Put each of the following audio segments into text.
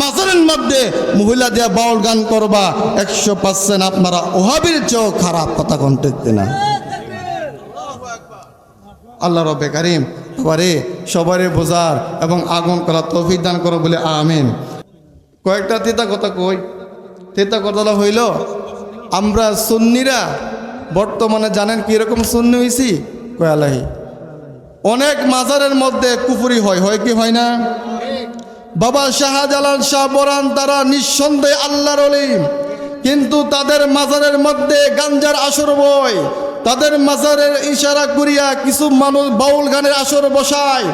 মাজারের মধ্যে মহিলা দিয়া বাউল গান করবা, একশো পার্সেন্ট আপনারা ওহাবির চেয়েও খারাপ কথা কন্টেক্ট না আল্লাহ রবে কারিম এবারে সবারই বোঝার এবং আগুন করা তৌফিক দান করো বলে আমিন। কয়েকটা তেতা কথা কই? তেতা কথা হইল, আমরা সুন্নিরা বর্তমানে জানেন কীরকম সুন্নি হয়েছি কয়ালাহি অনেক মাজারের মধ্যে কুফুরি হয় হয় কি হয় না? বাবা শাহজালাল শাহ বরান তারা নিঃসন্দেহে আল্লাহর অলিম কিন্তু তাদের মাজারের মধ্যে গাঞ্জার আসর বয়। তাদের মাজারের ইশারা করিয়া কিছু মানুষ বাউল গানের আসর বসায়।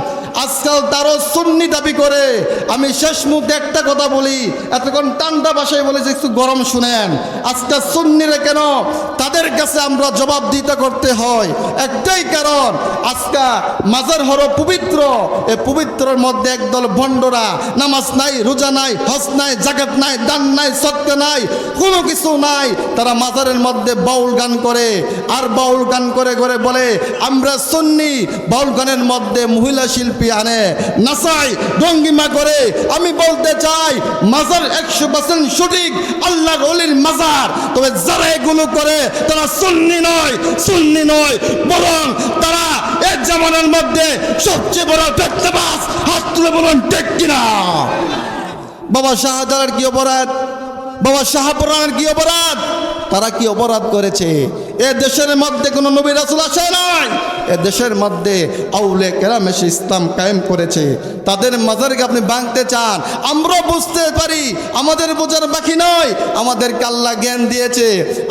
আজকাল তারও সুন্নি দাবি করে। আমি শেষ মুহূর্তে একটা কথা বলি, এতক্ষণ টান্ডা ভাষায় বলে যে একটু গরম শুনেন। আজকাল সুন্নিরে কেন তাদের কাছে আমরা জবাব দিতে করতে হয়? একটাই কারণ, আজকা মাজার হলো পবিত্র। এই পবিত্রর মধ্যে একদল ভণ্ডরা, নামাজ নাই, রোজা নাই, হজ নাই জাগাত নাই, দান নাই সত্য নাই, কোনো কিছু নাই। তারা মাজারের মধ্যে বাউল গান করে, আর বাউল গান করে করে বলে, আমরা সুন্নি। বাউল গানের মধ্যে মহিলা শিল্পী আনে নাচাই ভঙ্গিমা করে আমি বলতে চাই, মাজার একশো পার্সেন্ট সঠিক আল্লাহ অলির মাজার। তবে যারা এগুলো করে, তারা সুন্নি নয় সুন্নি নয়, বরং তারা এক জামানার মধ্যে সবচেয়ে বড় ব্যক্তবাস, হাত তুলে বলুন, ঠিক কিনা? বাবা শাহজালার কি অপরাধ? বাবা শাহপুরানের কি অপরাধ? তারা কি অপরাধ করেছে? এ দেশের মধ্যে কোনো নবী রাসুল আসে নাই। এ দেশের মধ্যে আউলে কেরাম এসে ইসলাম কায়েম করেছে। তাদের মাজারকে আপনি ভাঙতে চান, আমরা বুঝতে পারি, আমাদের বোঝার বাকি নয়। আমাদেরকে আল্লাহ জ্ঞান দিয়েছে।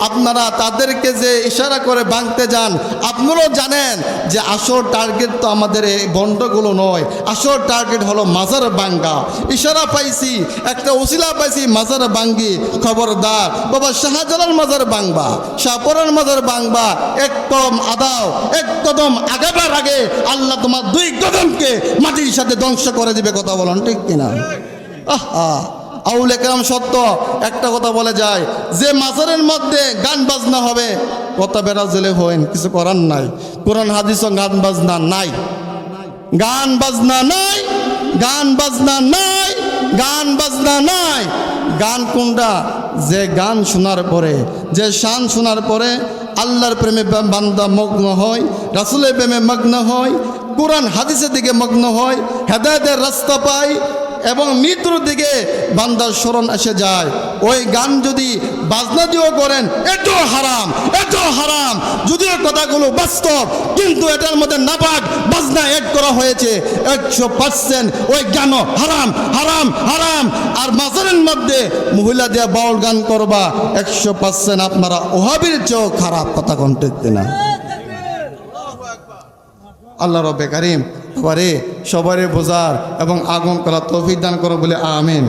আপনারা তাদেরকে যে ইশারা করে ভাঙতে যান, আপনারাও জানেন যে আসল টার্গেট তো আমাদের এই বন্ডগুলো নয়। আসল টার্গেট হলো মাজার বাঙ্গা ইশারা পাইছি, একটা ওসিলা পাইছি, মাজার বাঙ্গি খবরদার, বাবা শাহজালাল মাজার বাংবা শাহপরার মাজার বাংবা এক কদম আদাও, এক কদম আগাবার আগে আল্লাহ তোমার দুই কদমকে মাটির সাথে ধ্বংস করে দিবে, কথা বলুন ঠিক কিনা? আহা, আউল একরাম সত্য, একটা কথা বলে যায়, যে মাজারের মধ্যে গান বাজনা হবে, কথা বেড়া জেলে হইন, কিছু করার নাই, কোরআন হাদিস গান বাজনা নাই, গান বাজনা নাই, গান বাজনা নাই, গান বাজনা নাই, গান কোনটা? যে গান শোনার পরে, যে শান শোনার পরে আল্লাহর প্রেমে বান্দা মগ্ন হয়, রাসুলের প্রেমে মগ্ন হয়, কোরআন হাদিসের দিকে মগ্ন হয়, হেদায়তের রাস্তা পায় এবং মৃত্যুর দিকে বান্দার স্মরণ এসে যায়। ওই গান যদি বাজনা দিয়েও করেন এত হারাম এত যদিও কথাগুলো বাস্তব, কিন্তু এটার মধ্যে নাপাক বাজনা এড করা হয়েছে। একশো পার্সেন্ট ওই গানও হারাম হারাম হারাম। আর মাজারের মধ্যে মহিলা দিয়ে বাউল গান করবা, একশো পার্সেন্ট আপনারা ওহাবির চেয়েও খারাপ কথা কন্টেক্ট না আল্লাহ রবে কারিম সবারই বোঝার এবং আগমন করা তৌফিক দান করো বলে আমিন।